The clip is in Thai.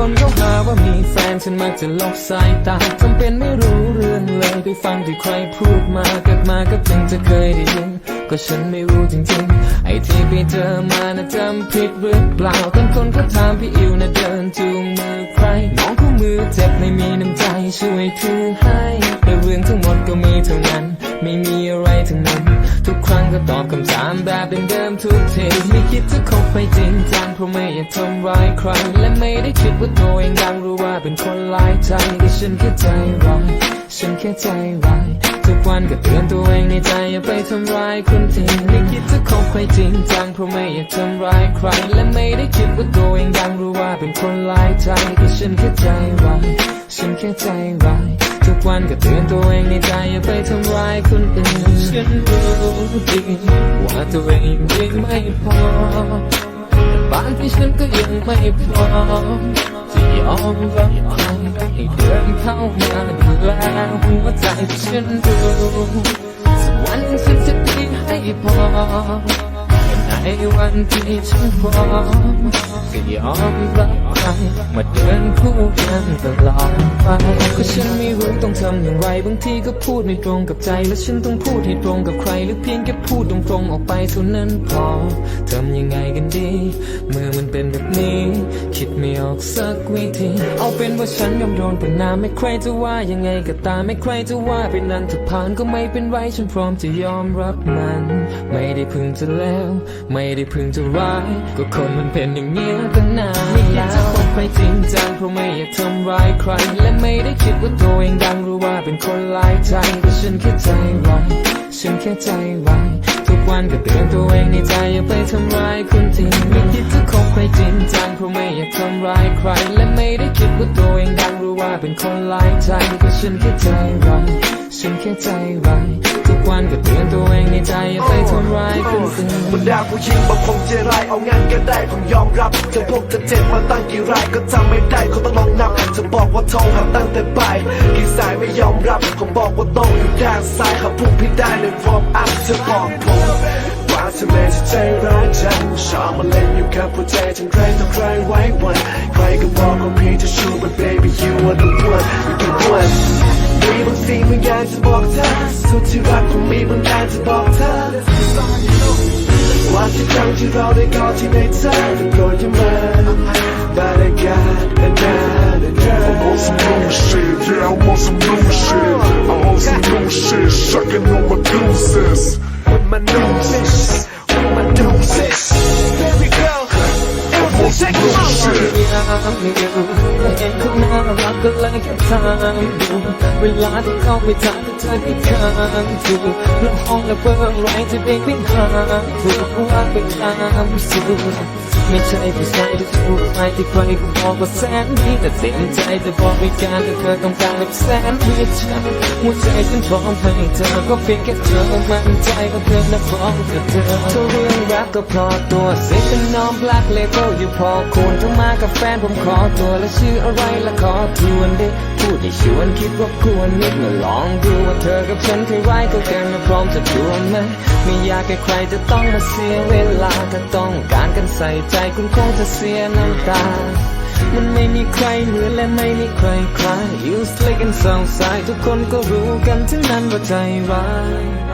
คนก็หาว่ามีแฟนฉันมักจะลบสายตาจำเป็นไม่รู้เรื่องเลยไปฟังที่ใครพูดมาเกิดมาก็เพิ่งจะเคยได้ยินก็ฉันไม่รู้จริงๆ ไอ้ที่ไปเจอมานะจำผิดหรือเปล่าบางคนก็ถามพี่อิวนะเดินจูงมือใครน้องคู่มือเจ็บไม่มีน้ำใจช่วยถือให้แต่เรื่องทั้งหมดก็มีเท่านั้น ไม่มีอะไรทั้งนั้น ทุกครั้งก็ตอบคำถามแบบเดิมๆทุกทีไม่คิดจะคบไปจริงจัง เพราะไม่อยากทำร้ายใคร และไม่ได้คิดว่าตัวเองดังรู้ว่าเป็นคนหลายใจแต่ฉันแค่ใจร้ายฉันแค่ใจร้ายทุกวันก็เตือนตัวเองในใจอย่าไปทำร้ายคนที่ไม่คิดจะคบใครจริงจังเพราะไม่อยากทำร้ายใคร และไม่ได้คิดว่าตัวเองดังรู้ว่าเป็นคนหลายใจแต่ฉันแค่ใจร้ายฉันแค่ใจร้ายทุกวันก็เตือนตัวเองในใจอย่าไปทำร้ายคนอื่นฉันรู้ดีว่าตัวเองยังไม่พอ ฉันก็ยังไม่พร้อมจะยอมรับใคนให้เดินเข้ามาดูแลหัวใจฉันดูสักวันฉันจะดีให้พอ วันที่ฉันพร้อมจะยอมรับใครมาเดินคู่กันตลอดไปก็ฉันไม่รู้ต้องทำอย่างไรบางทีก็พูดไม่ตรงกับใจ และฉันต้องพูดให้ตรงกับใคร หรือเพียงแค่พูดตรงๆออกไปเท่านั้นพอทำยังไงกันดี เมื่อมันเป็นแบบนี้ คิดไม่ออกสักวิธี เอาเป็นว่าฉันยอมโดนประนามไม่ใครจะว่ายังไงก็ตามไม่ใครจะว่าเป็นนั้นถ้าผ่านก็ไม่เป็นไรฉันพร้อมจะยอมรับมัน ไม่ได้พึงจะแล้ว ไม่ได้พึงจะร้ายก็คนมันเป็นอย่างนี้ตั้งนานไม่อยากจะคบใครจริงจังเพราะไม่อยากทำร้ายใคร และไม่ได้คิดว่าตัวเองดังหรู้ว่าเป็นคนหลายใจแต่ฉันแค่ใจร้ายฉันแค่ใจร้าย วันก็เตือนตัวเองในใจอย่าไปทำร้ายคนจริงไม่คิดจะคบใครจริงจังเพราะไม่อยากทำร้ายใคร และไม่ได้คิดว่าตัวเองดังหรู้ว่าเป็นคนหลายใจแต่ฉันแค่ใจร้ายฉันแค่ใจร้ายทุกวันก็เตือนตัวเองในใจอย่าไปทำร้ายคนอื่นบรรดาผู้หญิงบางคงใจร้ายเอางานก็ได้ผมยอมรับเธอพวกเธอเจ็บมาตั้งกี่รายก็จำไม่ได้เขาต้องลอง บอกว่าโทรหาตั้งแต่บ่ายกี่สายไม่ยอมรับผมบอกว่าโต้องอยู่ด้านซ้ายหาพวกพี่ได้ในวอร์มอัพเธอบอกผมว่าเธอไม่ใช่ใจร้ายจังชอบมาเล่นอยู่กับหัวใจทั้งใครต่อใครไว้วันใครก็บอกว่าพี่จะชู but baby you are the one you the one มีบางสิ่งบางอย่างจะบอกเธอสุดที่รักผมมีบางอย่างจะบอกเธอว่าที่ครั้งที่เราได้กอดที่ในใจแต่โปรดอย่ามาบาดอ I'm on some new shit, yeah, I'm on some new shit. I'm on some new shit, shucking on my deuces. with my noses with my noses baby girl I'm on some new shit. ยา ไม่ใช่ผู้ชายที่ถูกใครที่ใครก็บอกว่าแสนดีแต่เต็มใจจะบอกไม่การที่เธอต้องการแบบแสนดีฉันหัวใจฉันพร้อมให้เธอก็เพียงแค่เธอมั่นใจว่าเธอน่ะพร้อมกับเธอทุกเรื่องรักก็พอตัวเสียเป็นน้องบลักเลเวลอยู่พอควรต้องมากับแฟนผมขอตัวและชื่ออะไรละขอทวนดิ พูดให้ชวนคิดว่าควรนิดมาลองดูว่าเธอกับฉันเคยไว้ก็กันมาพร้อมจะชวนไหมไม่อยากให้ใครจะต้องมาเสียเวลาถ้าต้องการกันใส่ใจคุณคงจะเสียน้ำตา มันไม่มีใครเหมือนและไม่มีใครคล้าย You slick and so side ทุกคนก็รู้กันทั้งนั้นว่าใจร้าย